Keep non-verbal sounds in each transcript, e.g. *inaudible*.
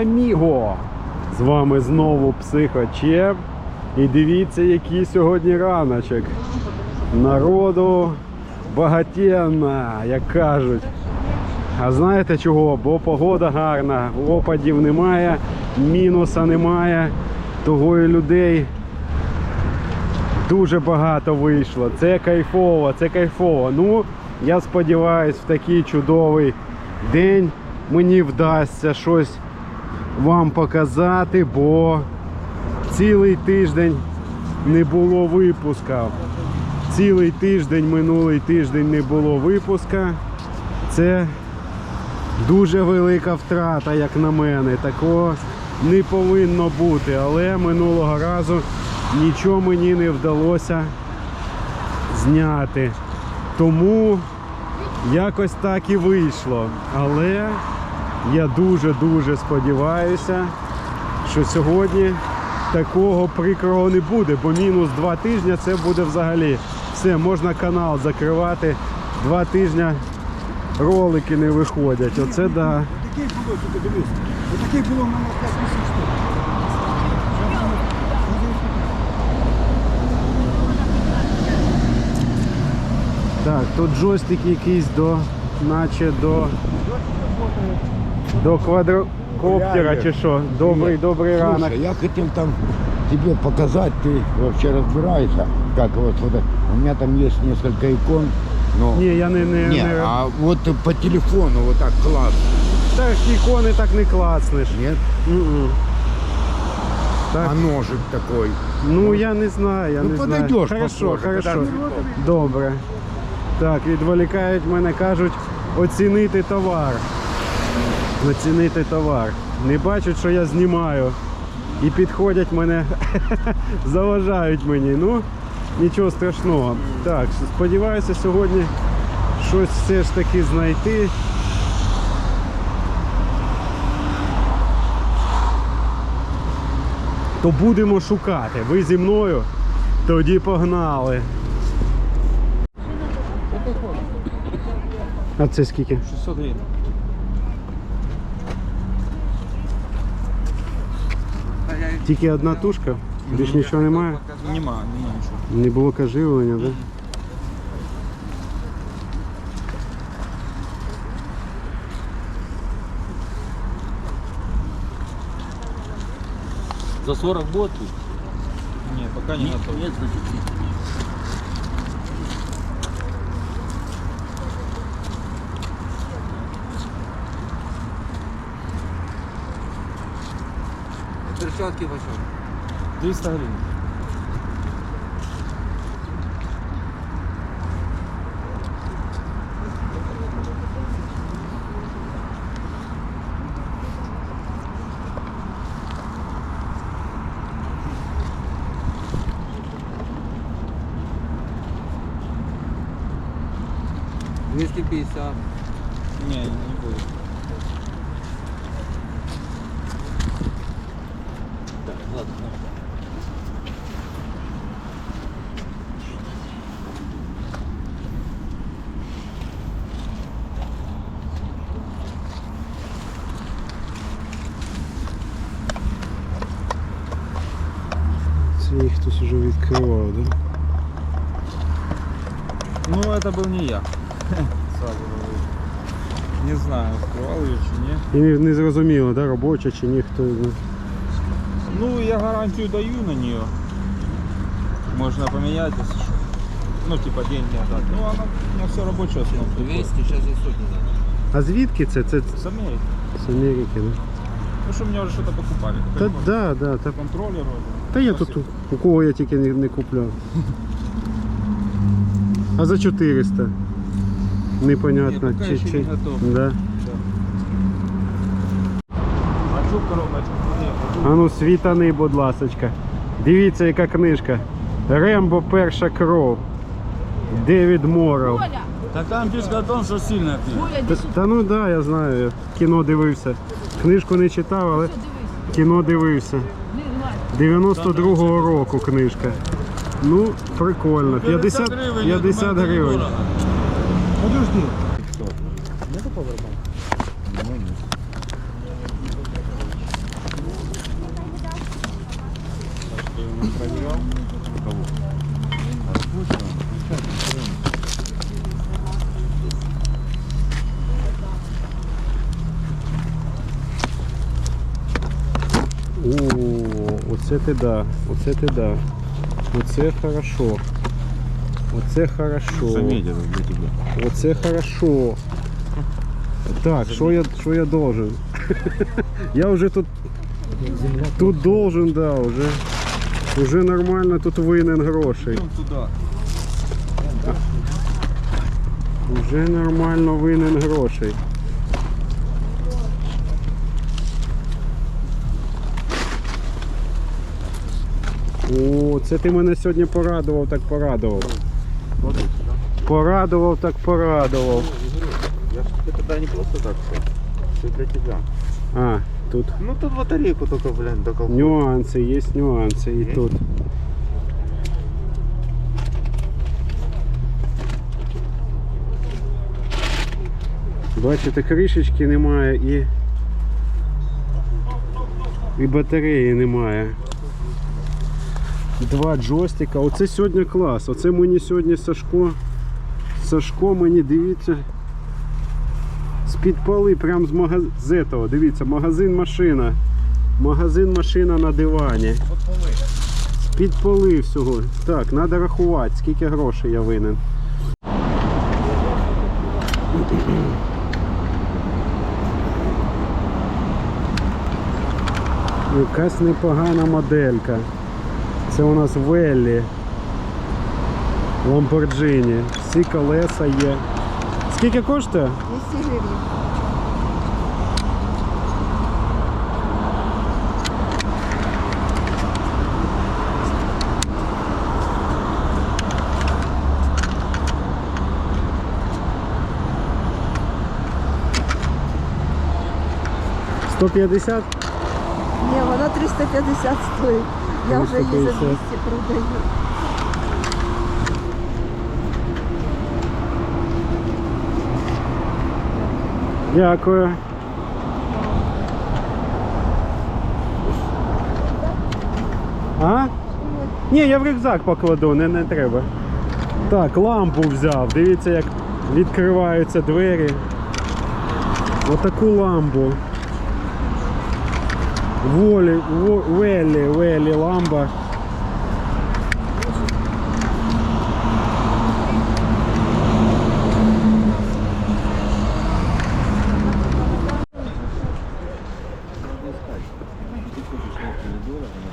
Amigo! З вами знову Психочеп. І дивіться, який сьогодні раночок. Народу багатенна, як кажуть. А знаєте чого? Бо погода гарна, опадів немає, мінуса немає, того і людей дуже багато вийшло. Це кайфово, це кайфово. Ну, я сподіваюся, в такий чудовий день мені вдасться щось вам показати, бо цілий тиждень не було випуска. Цілий тиждень, минулий тиждень не було випуска. Це дуже велика втрата, як на мене. Такого не повинно бути. Але минулого разу нічого мені не вдалося зняти. Тому якось так і вийшло. Але я дуже-дуже сподіваюся, що сьогодні такого прикрого не буде, бо мінус два тижні це буде взагалі. Все, можна канал закривати. Два тижні ролики не виходять. Оце да. Такий було, ти дивись. Отакий було в мене 5 тисяч штук. Так, тут джойстик якийсь до, наче до, до квадрокоптера чи що. Добрий, добрий ранок. Слушай, я хотел там тебе показать, ты вообще разбираешься, как вот, вот это. У меня там есть несколько икон, но... Ні, я не, не, Не, не... а вот по телефону вот так классно. Так ікони так не клацнеш. Нет? М-м. Так. А ножик такой. Ну я не знаю, я Ну, не знаю. подойдеш, Хорошо, посмотриш, хорошо. тоді. Добре. Так, відволікають мене, кажуть, оцінити товар. Оцінити товар. Не бачать, що я знімаю. І підходять мене, *laughs* заважають мені. Ну, нічого страшного. Так, сподіваюся, сьогодні щось все ж таки знайти. То будемо шукати. Ви зі мною? Тоді погнали. А це скільки? 600 гривень. Тільки одна тушка? Більш нічого немає? Нема, нема нічого. Не було каживлення, так? Да? За 40 будет тут? Ні, поки не готово. Нет, значит, Перчатки почем? 200 гривень. Двести пятьдесят. Так, ладно. Це їх хтось вже відкривав, так? Да? Ну, это был не я. *laughs* Сразу говорю. Не знаю, открывал ее чи ні. І не, не зрозуміло, да, робоча чи ні, хто. ну. Ну, я гарантию даю на нее. Можно поменять, если что. Ну, типа деньги отдать. Ну, она у меня все рабочее основном. 200, сейчас за сотню надо. А звідки це? Це С Америки. з Америки, да? Ну, что мне уже что-то покупали. Та Какой-нибудь да, да, та, Контроллер вроде. та я тут у кого я тільки не, не купляв. А за 400. Непонятно. Ні, поки чи, ще чи... не готов. Да. А цю коробочку? Ні, А ну світани, будь ласочка. Дивіться, яка книжка. Рембо перша кров. Девід Моров. Так там пишет о том, что сильно. Та, та ну да, я знаю, я кіно дивився. Книжку не читав, але кіно дивився. 92-го року книжка. Ну, прикольно. 50, 50 гривень. Подожди. Оце ти да, оце ти да. Оце хорошо. Оце хорошо. Заметил для тебя. Оце хорошо. Так, що я, що я должен? *laughs* я вже тут. Тут должен, да, вже. Уже нормально тут винен грошей. Идем туда. Уже нормально винен грошей. О, це ти мене сьогодні порадував, так порадував. Порадував, так порадував. Я ж тебе тогда не просто так все. Все для тебя. А, тут Ну тут батарейку только, блин, доколку. нюанси, є нюанси і тут. Бачите, кришечки немає і, і батареї немає. Два джойстика. Оце сьогодні клас. Оце мені сьогодні Сашко. Сашко мені дивіться. З-під поли прям з магазину. Дивіться, магазин машина. Магазин машина на дивані. З-під поли всього. Так, треба рахувати, скільки грошей я винен. Якась непогана моделька. Це у нас Веллі. Ламборджині. Всі колеса є. Скільки коштує? 200 гривень. Сто п'ятдесят? Ні, вона 350 стоїть. Я вже її за 200 продаю. Дякую. А? Ні, я в рюкзак покладу, не, не треба. Так, лампу взяв. Дивіться, як відкриваються двері. Отаку лампу. Волі, во- Веллі, Веллі ламба.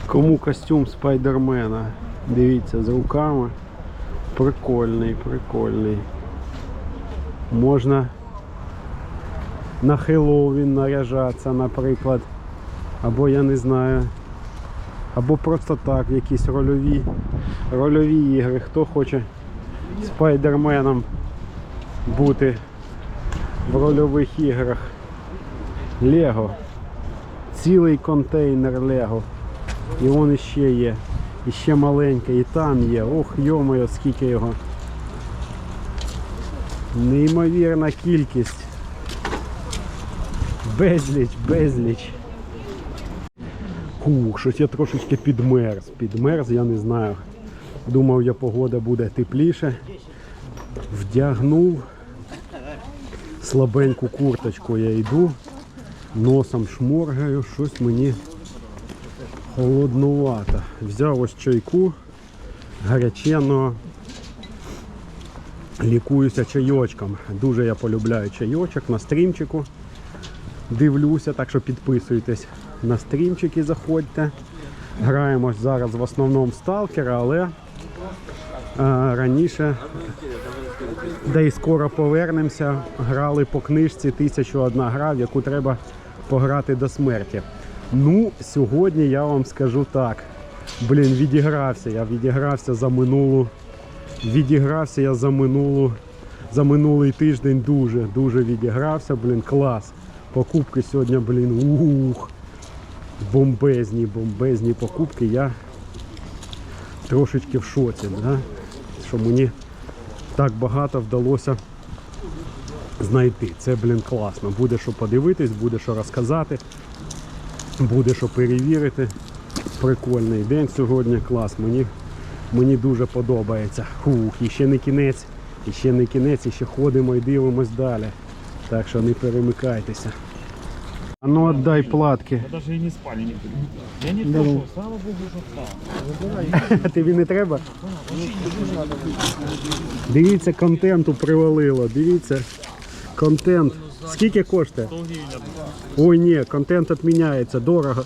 Кому костюм спайдермена? Дивіться, з руками. Прикольний, прикольний. Можна на Хеллоуін наряжатися, наприклад. Або я не знаю. Або просто так, якісь рольові, рольові ігри. Хто хоче спайдерменом бути в рольових іграх. Лего. Цілий контейнер Лего. І вон іще є. І ще маленьке, і там є. Ох, йомою, скільки його. Неймовірна кількість. Безліч, безліч. Хух, щось я трошечки підмерз. Підмерз, я не знаю. Думав я погода буде тепліше. Вдягнув слабеньку курточку я йду, носом шморгаю, щось мені холоднувато. Взяв ось чайку гаряченого. Лікуюся чайочком. Дуже я полюбляю чайочок на стрімчику. Дивлюся, так що підписуйтесь на стрімчики, заходьте. Граємо зараз в основному сталкера, але е, раніше, де і скоро повернемося, грали по книжці «1001 гра, в яку треба пограти до смерті. Ну, сьогодні я вам скажу так. Блін, відігрався. Я відігрався за минулу. Відігрався я за минулу. За минулий тиждень дуже, дуже відігрався. Блін, клас. Покупки сьогодні, блін, ух. Бомбезні, бомбезні покупки. Я трошечки в шоці, да? що мені так багато вдалося знайти. Це, блін, класно. Буде що подивитись, буде що розказати. Буде що перевірити. Прикольний день сьогодні, клас. Мені, мені дуже подобається. Хух, і ще не кінець, і ще не кінець, і ще ходимо і дивимось далі. Так що не перемикайтеся. А ну отдай платки. Я Даже и не спали никто. Я не пошел, слава богу, что встал. *laughs* Тобі не треба? Дивіться, контенту привалило. Дивіться. Контент. Скільки коштує? 100 гривен. Ой, ні, контент відміняється, дорого.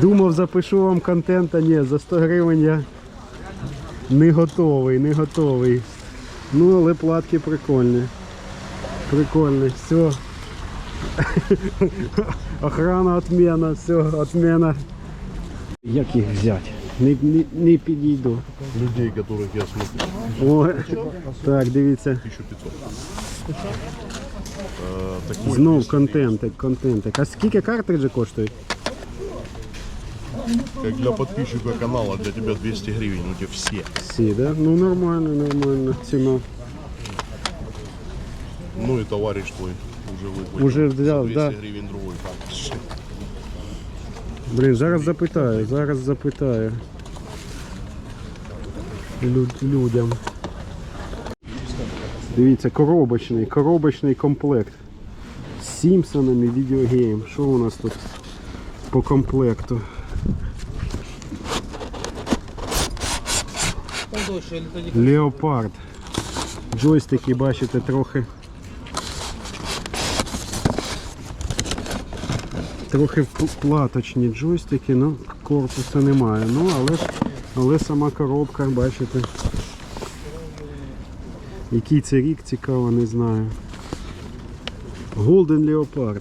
Думав, запишу вам контент, а ні, за 100 гривень я не готовий, не готовий. Ну, але платки прикольні. Прикольні, все. *laughs* Охрана отмена, все, отмена. Як їх взяти? Не, не, не підійду. людей, которых я смотрю, О, так, дивіться. 1500. Э, такой Знов контентик, контентик. А скільки картриджі коштують? Как для подписчика канала, для тебя 200 гривен, у тебя все. Всі, да? Ну нормально, нормально. Ціна. Ну и товарищ твой уже выплатил. Уже взял, 200 да. гривен другой. Блін, зараз запитаю, зараз запитаю. Лю- людям. Дивіться, коробочний, коробочний комплект. З Сімпсонами відеогейм. Що у нас тут по комплекту? Леопард. Джойстики, бачите, трохи. Трохи платочні джойстики, ну корпусу немає. Ну, але, ж- але сама коробка, бачите. Який це рік цікаво, не знаю. Golden Leopard.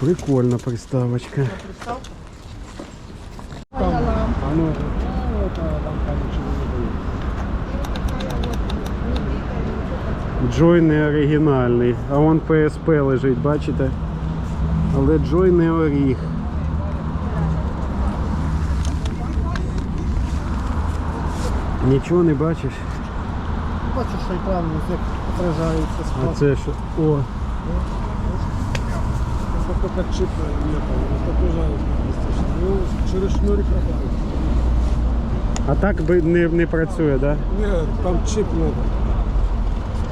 Прикольна приставочка. А ну, Джой не оригінальний, а вон PSP лежить, бачите? Але Джой не оріг. Нічого не бачиш? Бачу, що екран як отражається А спад. це що? О, как чип не отображается. Ну, через шнурик работает. А так би не, не працює, да? Нет, там чип надо.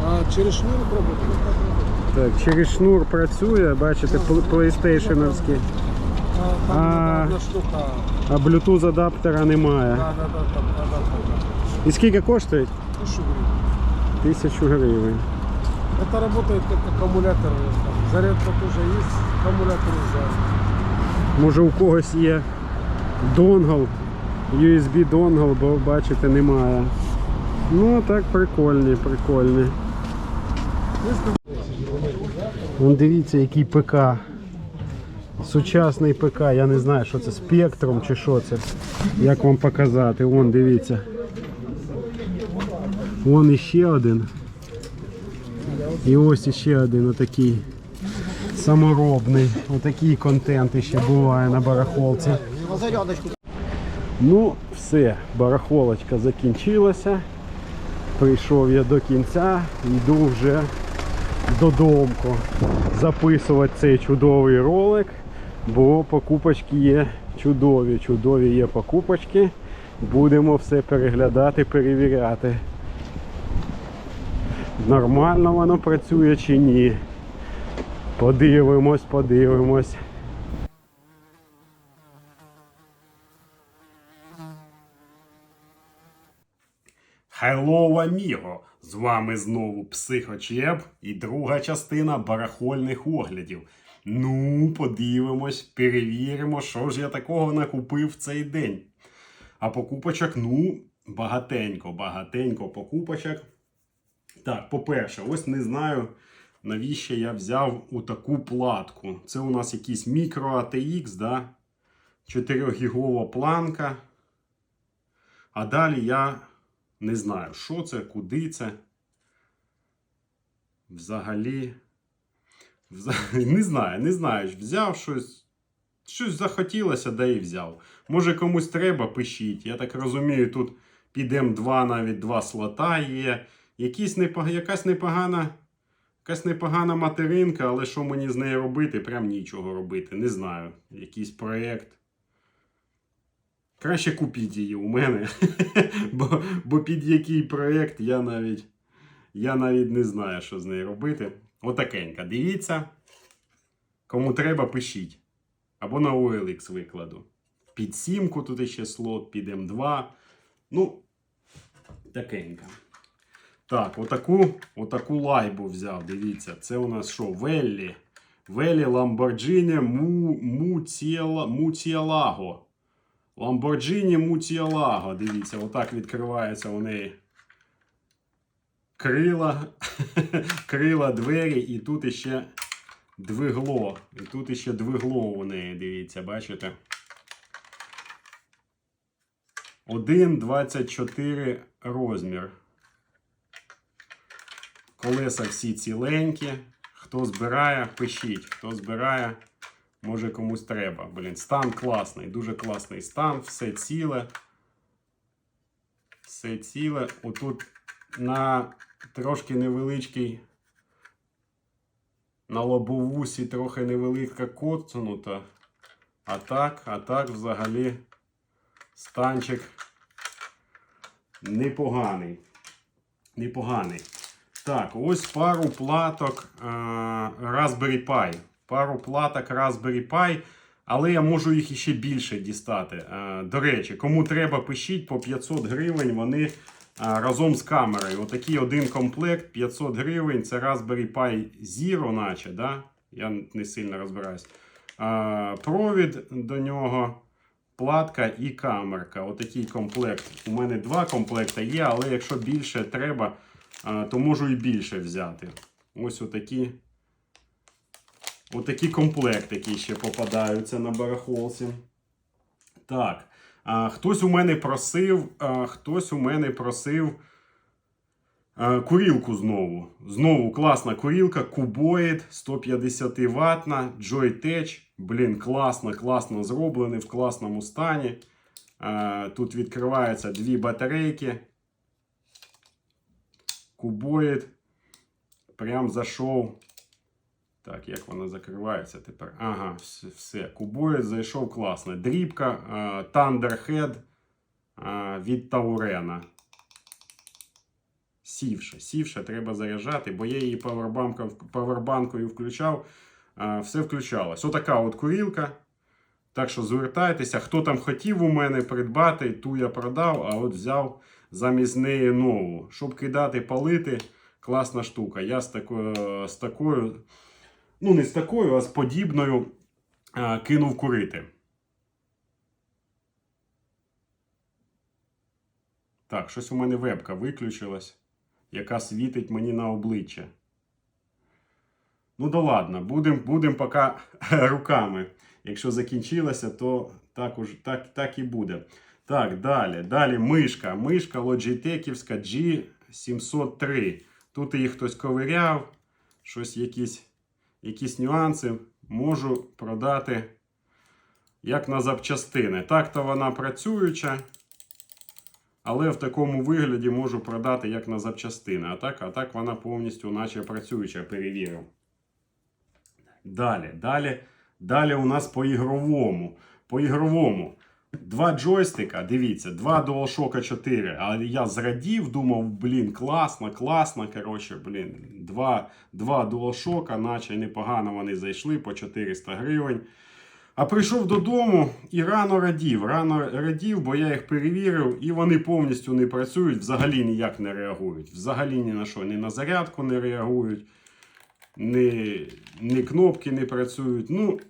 А через шнурик работает. Так, через шнур працює, бачите, PlayStation-овський, А там А. одна штука. а Bluetooth адаптера немає. Да, да, да, там надо. І скільки коштує? Тысячу гривен. Тисячу гривень. Это работает как аккумулятор. Зарядка тоже есть, аккумулятор взял. Може у когось є донгл, USB донгл, бо бачите, немає. Ну так прикольні, прикольні. Вон дивіться, який ПК. Сучасний ПК, я не знаю, що це спектром чи що це. Як вам показати? Вон дивіться. Вон іще один. І ось іще один отакий саморобний. Отакий контент ще буває на барахолці. Ну, все, барахолочка закінчилася. Прийшов я до кінця, йду вже додому записувати цей чудовий ролик, бо покупочки є чудові, чудові є покупочки. Будемо все переглядати, перевіряти. Нормально воно працює чи ні. Подивимось, подивимось. Hello, аміго! З вами знову Психочеп і друга частина барахольних оглядів. Ну, подивимось, перевіримо, що ж я такого накупив цей день. А покупочок, ну, багатенько, багатенько покупочок. Так, по-перше, ось не знаю, навіщо я взяв у таку платку. Це у нас якийсь мікро ATX, да? 4-гігова планка. А далі я не знаю, що це, куди це. Взагалі. Взагалі, *laughs* не знаю, не знаю. Взяв щось. Щось захотілося, да і взяв. Може комусь треба, пишіть. Я так розумію, тут під М2 навіть два слота є. Якісь непог... Якась непогана. Якась непогана материнка, але що мені з нею робити? Прям нічого робити. Не знаю. Якийсь проєкт. Краще купіть її у мене. *laughs* бо, бо під який проєкт я навіть, я навіть не знаю, що з нею робити. Отакенька. Дивіться. Кому треба, пишіть. Або на OLX викладу. Під сімку тут ще слот, під М2. Ну, такенька. Так, отаку, отаку лайбу взяв. Дивіться, це у нас що? Веллі. Lamborghini Му, Муціалаго. Lamborghini Муціалаго. Дивіться, отак відкривається у неї крила, *laughs* крила, двері, і тут іще двигло. І тут іще двигло у неї, дивіться, бачите? 1,24 розмір. Колеса всі ціленькі. Хто збирає, пишіть. Хто збирає, може комусь треба. Блін, стан класний, дуже класний стан, все ціле. Все ціле. Отут на трошки невеличкий. На лобовусі трохи невелика коцнута. А так, а так взагалі станчик непоганий. Непоганий. Так, ось пару платок е, Raspberry Pi. Пару платок Raspberry Pi, але я можу їх іще більше дістати. Е, до речі, кому треба, пишіть по 500 гривень. Вони е, разом з камерою. Отакий один комплект 500 гривень. Це Raspberry Pi Zero, наче. Да? Я не сильно розбираюсь. Е, провід до нього. Платка і камерка. Отакий комплект. У мене два комплекти є, але якщо більше треба, то можу і більше взяти. Ось отакі. Отакі комплектики ще попадаються на барахолці. Так. А, хтось у мене просив, а, хтось у мене просив а, курілку знову. Знову класна курілка, кубоїд 150 ватна, Joytech. Блін, класно, класно зроблений в класному стані. А, тут відкриваються дві батарейки. Кубоїд. Прям зайшов. Так, як вона закривається тепер? Ага, все. Кубоїд зайшов класно. Дрібка а, Thunderhead від Таурена. Сівша. Сівша треба заряджати, бо я її павербанкою включав. А, все включалось. Отака от курілка. Так що звертайтеся, хто там хотів у мене придбати, ту я продав, а от взяв замість неї нову. Щоб кидати, палити, класна штука. Я з такою, з такою ну не з такою, а з подібною а, кинув курити. Так, щось у мене вебка виключилась, яка світить мені на обличчя. Ну да ладно, будемо будем поки *laughs* руками. Якщо закінчилося, то так, уж, так, так і буде. Так, далі. Далі мишка. Мишка Logitech G703. Тут її хтось ковиряв, щось якісь, якісь нюанси можу продати як на запчастини. Так-то вона працююча, але в такому вигляді можу продати як на запчастини. А так, а так вона повністю наче працююча, перевірив. Далі, далі, далі у нас по ігровому. По ігровому. Два джойстика, дивіться, два DualShock 4. Але я зрадів, думав, блін, класно, класно. Коротше, блін, два, два DualShock, наче непогано вони зайшли по 400 гривень. А прийшов додому і рано радів. Рано радів, бо я їх перевірив, і вони повністю не працюють, взагалі ніяк не реагують. Взагалі ні на що, ні на зарядку не реагують, ні, ні кнопки не працюють. Ну,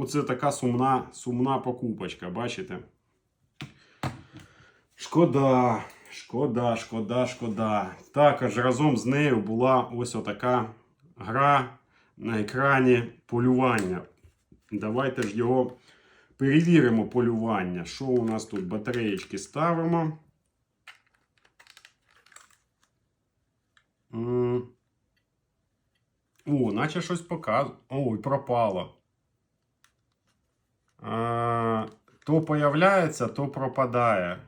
оце така сумна, сумна покупочка, бачите? Шкода, шкода, шкода, шкода. Також разом з нею була ось отака гра на екрані полювання. Давайте ж його перевіримо полювання. Що у нас тут? Батареєчки ставимо. О, наче щось показує. Ой, пропало. А, то появляється, то пропадає.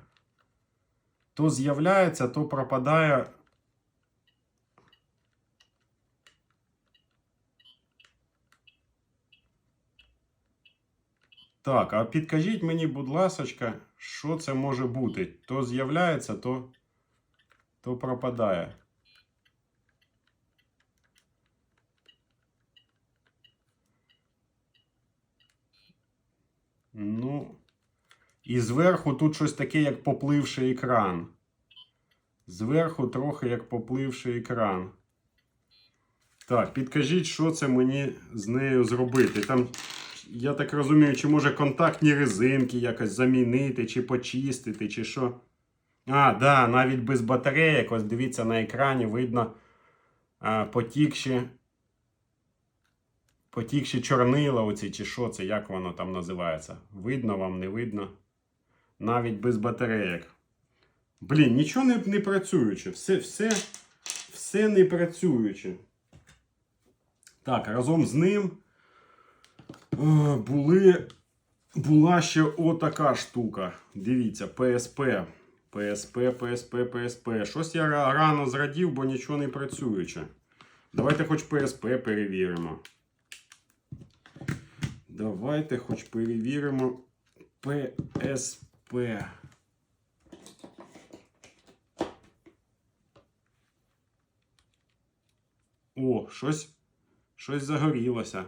То з'являється, то пропадає. Так, а підкажіть мені, будь ласочка, що це може бути? То з'являється, то, то пропадає. Ну. І зверху тут щось таке, як попливший екран. Зверху трохи як попливший екран. Так, підкажіть, що це мені з нею зробити. Там, я так розумію, чи може контактні резинки якось замінити, чи почистити, чи що. А, да, навіть без батареїк. Ось дивіться на екрані, видно а, потікші. Потікші чорнила оці, чи що це, як воно там називається. Видно вам, не видно. Навіть без батареїк. Блін, нічого не, не працююче. Все, все, все не працююче. Так, разом з ним е, були, була ще отака штука. Дивіться, PSP. PSP, PSP, PSP. Щось я рано зрадів, бо нічого не працююче. Давайте хоч PSP перевіримо. Давайте хоч перевіримо PSP. О, щось, щось загорілося.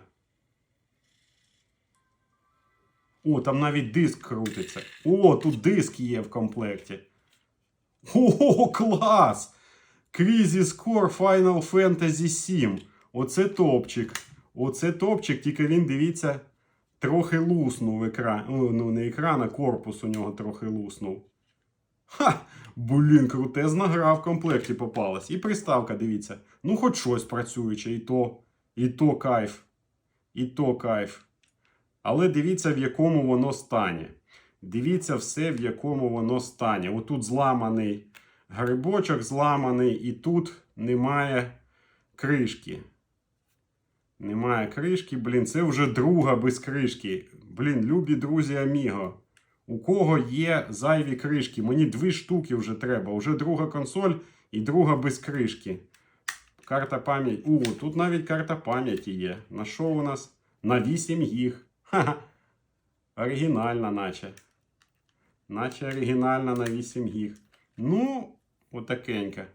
О, там навіть диск крутиться. О, тут диск є в комплекті. О, клас! Crisis Core Final Fantasy 7. Оце топчик. Оце топчик, тільки він, дивіться, трохи луснув екран. Ну, не екран, а корпус у нього трохи луснув. Ха! Блін, крутезна гра в комплекті попалась. І приставка, дивіться. Ну, хоч щось працююче, і то, і то кайф. І то кайф. Але дивіться, в якому воно стані. Дивіться все, в якому воно стані. Отут зламаний грибочок, зламаний, і тут немає кришки. Немає кришки, блін, це вже друга без кришки. Блін, любі друзі Аміго. У кого є зайві кришки? Мені дві штуки вже треба. Вже друга консоль і друга без кришки. Карта пам'яті. О, тут навіть карта пам'яті є. На що у нас? На 8 гіг. Ха-ха. Оригінальна, наче. Наче оригінальна на 8 гіг. Ну, отакенька.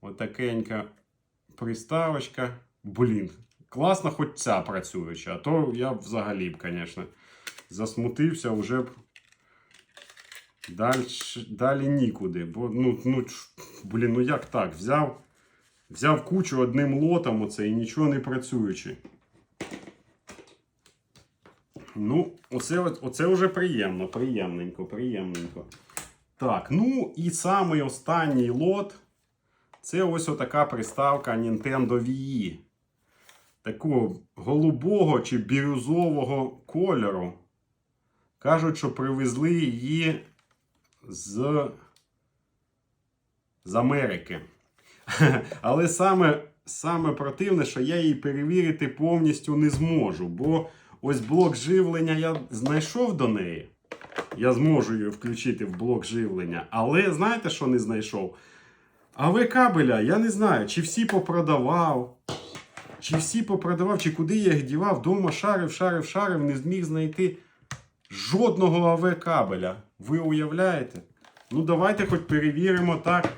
Отакенька приставочка. Блін. Класно, хоч ця працююча. А то я взагалі б, звісно, засмутився вже б. Далі, далі нікуди. Бо, ну, ну, блін, ну як так? Взяв, взяв кучу одним лотом оце і нічого не працюючи. Ну, оце, оце вже приємно, приємненько, приємненько. Так, ну і самий останній лот. Це ось отака приставка Nintendo Wii. Такого голубого чи бірюзового кольору. Кажуть, що привезли її з, з Америки. *laughs* Але саме, саме противне, що я її перевірити повністю не зможу. Бо ось блок живлення я знайшов до неї. Я зможу її включити в блок живлення. Але знаєте, що не знайшов? АВ кабеля, я не знаю, чи всі попродавав, чи всі попродавав, чи куди я їх дівав. Дома шарив, шарив, шарив, не зміг знайти жодного АВ кабеля. Ви уявляєте? Ну, давайте хоч перевіримо так.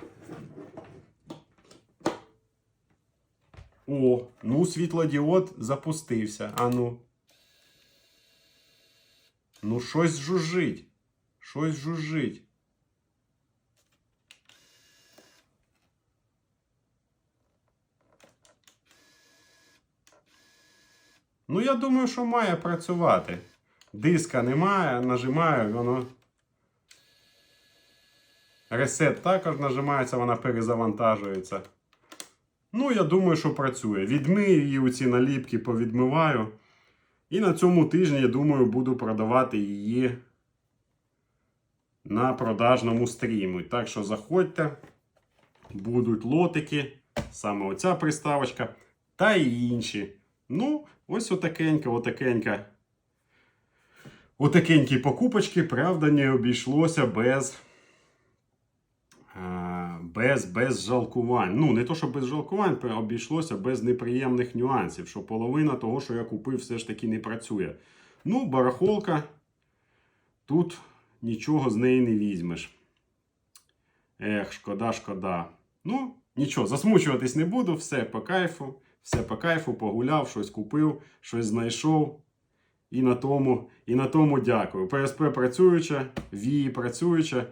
О, ну світлодіод запустився. А ну. Ну, щось жужжить. Щось жужжить. Ну, я думаю, що має працювати. Диска немає, нажимаю, воно. Ресет також нажимається, вона перезавантажується. Ну, я думаю, що працює. Відмию її у ці наліпки, повідмиваю. І на цьому тижні, я думаю, буду продавати її на продажному стрімі. Так що заходьте, будуть лотики, саме оця приставочка та і інші. Ну, ось отакенька, отакенька. Отакенькі покупочки, правда, не обійшлося без. е, Без, без жалкувань. Ну, не то, що без жалкувань, обійшлося без неприємних нюансів, що половина того, що я купив, все ж таки не працює. Ну, барахолка. Тут нічого з неї не візьмеш. Ех, шкода, шкода. Ну, нічого, засмучуватись не буду, все по кайфу, все по кайфу, погуляв, щось купив, щось знайшов. І на тому, і на тому дякую. ПСП працююча, Вії працююча.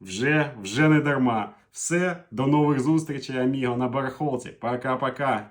Вже, вже не дарма. Все, до нових зустрічей, аміго, на барахолці. Пока-пока.